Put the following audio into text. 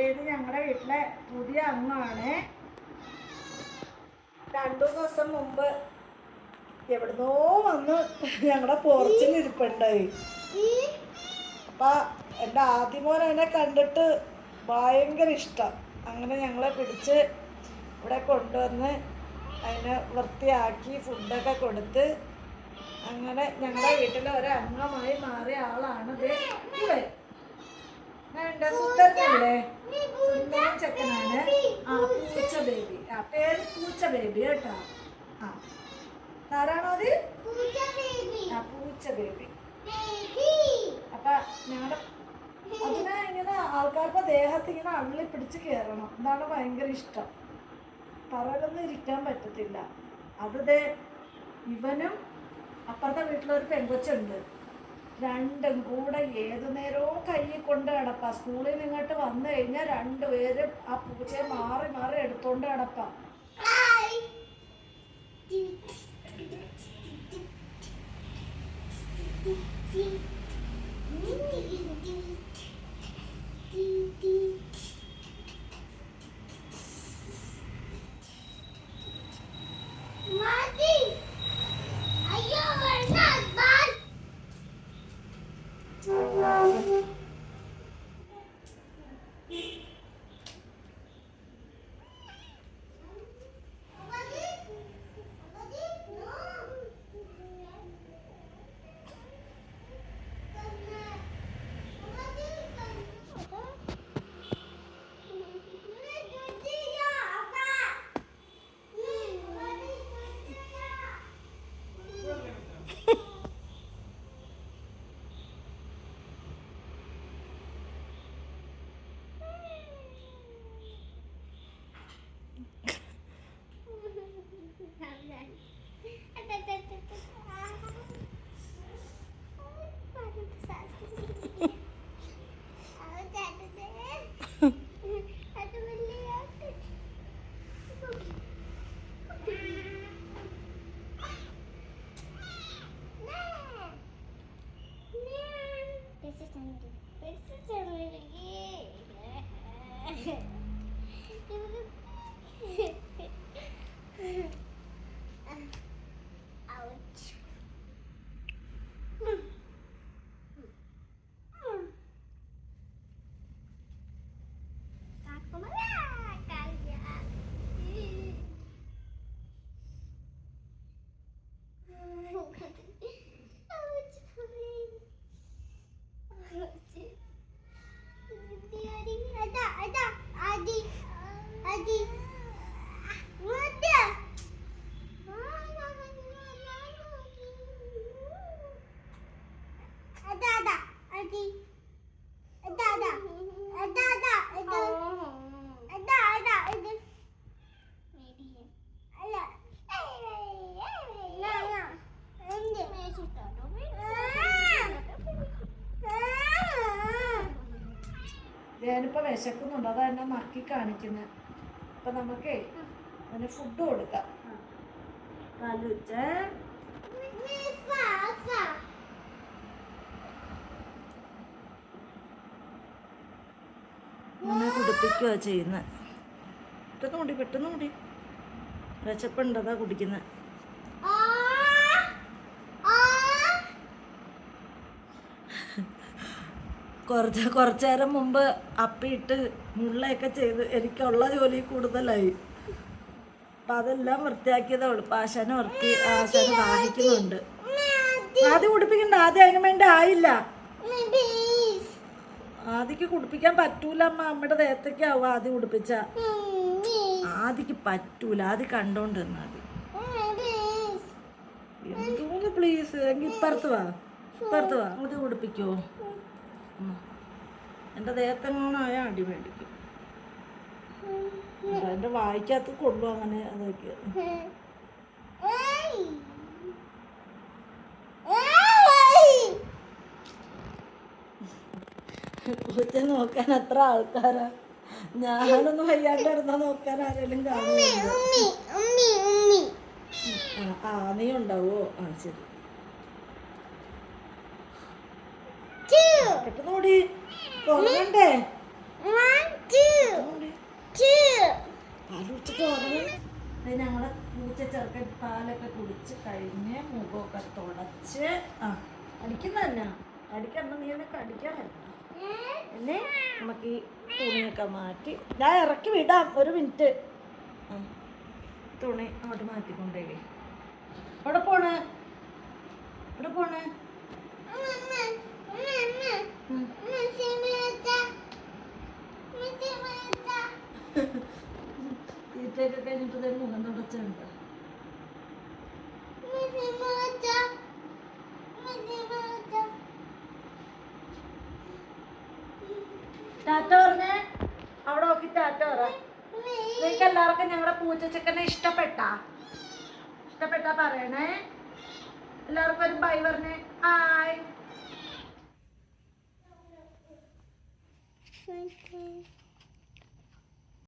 ഇത് ഞങ്ങളുടെ വീട്ടിലെ പുതിയ അംഗമാണ് രണ്ടു ദിവസം മുമ്പ് എവിടുന്നോ വന്ന് ഞങ്ങളുടെ പോർച്ചിൽ ഇരിപ്പുണ്ടായി. അപ്പൊ എന്റെ ആദ്യമോൻ അതിനെ കണ്ടിട്ട് ഭയങ്കര ഇഷ്ടം. അങ്ങനെ ഞങ്ങളെ പിടിച്ച് ഇവിടെ കൊണ്ടുവന്ന് അതിനെ വൃത്തിയാക്കി ഫുഡൊക്കെ കൊടുത്ത് അങ്ങനെ ഞങ്ങളുടെ വീട്ടിലെ ഒരു അംഗമായി മാറിയ ആളാണ് ഇത് ഇവൻ. എന്റെ സുന്ദരനല്ലേ സുന്ദരൻ ചെക്കനാണ്. ആ പൂച്ച ബേബി ആ പേര് പൂച്ച ബേബി കേട്ടോ. ആ. ആരാണോ അത്? ആ പൂച്ച ബേബി അപ്പൊ ഞങ്ങളുടെ അതിനെ ഇങ്ങനെ ആൾക്കാർക്ക് ദേഹത്ത് ഇങ്ങനെ അള്ളി പിടിച്ച് കയറണം അതാണ് ഭയങ്കര ഇഷ്ടം. തറയിലൊന്നും ഇരിക്കാൻ പറ്റത്തില്ല. അത് ദേ ഇവനും അപ്പുറത്തെ വീട്ടിലൊരു പെങ്കൊച്ചുണ്ട്. രണ്ടും കൂടെ ഏതു നേരവും കയ്യിൽ കൊണ്ട് കിടപ്പാ സ്കൂളിൽ നിന്ന് ഇങ്ങോട്ട് വന്നു കഴിഞ്ഞാൽ രണ്ടുപേരും ആ പൂച്ചയെ മാറി മാറി എടുത്തോണ്ട് കിടപ്പാ Okay. ഞാനിപ്പോൾ വിശക്കുന്നുണ്ട്. അതാ എന്നെ നക്കി കാണിക്കുന്നത് അപ്പം നമുക്കേ അതിന് ഫുഡ് കൊടുക്കാം. കലുച്ചേ ഇങ്ങനെ കുടിപ്പിക്കുക ചെയ്യുന്നത് പെട്ടെന്ന് കൂടി പെട്ടെന്ന് കൂടി വിശപ്പുണ്ടതാ കുടിക്കുന്നത് കുറച്ച് കുറച്ച് നേരം മുമ്പ് അപ്പിയിട്ട് മുള്ളയൊക്കെ ചെയ്ത് എനിക്കുള്ള ജോലി കൂടുതലായി. അപ്പം അതെല്ലാം വൃത്തിയാക്കിയതേ ഉള്ളൂ. ആശാന് വൃത്തി ആശാന് ദാഹിക്കുന്നുണ്ട്. ആദ്യം കുടിപ്പിക്കണ്ട. ആദ്യം അതിന് വേണ്ടി ആയില്ല. ആദ്യക്ക് കുടിപ്പിക്കാൻ പറ്റൂല അമ്മ. അമ്മയുടെ ദേഹത്തേക്കാവും ആദ്യം കുടിപ്പിച്ച. ആദ്യക്ക് പറ്റൂല. ആദ്യം കണ്ടോണ്ട് ആദ്യം എന്തോന്ന് പ്ലീസ് എങ്കിൽ ഇപ്പുറത്ത് വാ. ഇപ്പുറത്ത് വാ. അങ്ങോട്ട് കുടിപ്പിക്കോ. എന്റെ ദേഹത്തെങ്ങാനായ അടി മേടിക്കും. എന്റെ വായിക്കകത്ത് കൊള്ളു അങ്ങനെ അതൊക്കെ. പൂച്ച നോക്കാൻ അത്ര ആൾക്കാരാ. ഞാനൊന്ന് വയ്യാണ്ട് നോക്കാൻ ആരെങ്കിലും കാണുന്നുണ്ടോ ആ നീ ഉണ്ടാവോ? ആ ശരി. പെട്ടെന്ന് നോടി കുടിച്ചിട്ട് ഞങ്ങളെ പൂച്ച ചെറുക്കൻ പാലൊക്കെ കുടിച്ച് കഴിഞ്ഞ് മുഖമൊക്കെ തുടച്ച്. ആ അടിക്കുന്ന തന്നെ. അടിക്കണ്ട നീ എന്നെ കടിക്കാനല്ല എന്നെ നമുക്ക് ഈ തുണിയൊക്കെ മാറ്റി. ഞാൻ ഇറക്കി വിടാം ഒരു മിനിറ്റ്. തുണി അങ്ങോട്ട് മാറ്റിക്കൊണ്ടേ എവിടെ പോണ്? എവിടെ പോണ്? തീറ്റയൊക്കെ കഴിഞ്ഞിട്ട് ദേ മുഖം തുടച്ചുണ്ട്. ടാറ്റ പറഞ്ഞേ അവിടെ നോക്കി ടാറ്റ പറ. നിങ്ങൾക്ക് എല്ലാവർക്കും ഞങ്ങളുടെ പൂച്ചച്ചക്കനെ ഇഷ്ടപ്പെട്ടാ? ഇഷ്ടപ്പെട്ടാ പറയണേ? എല്ലാവർക്കും ഒരു ബൈ പറഞ്ഞേ. Hi Bye.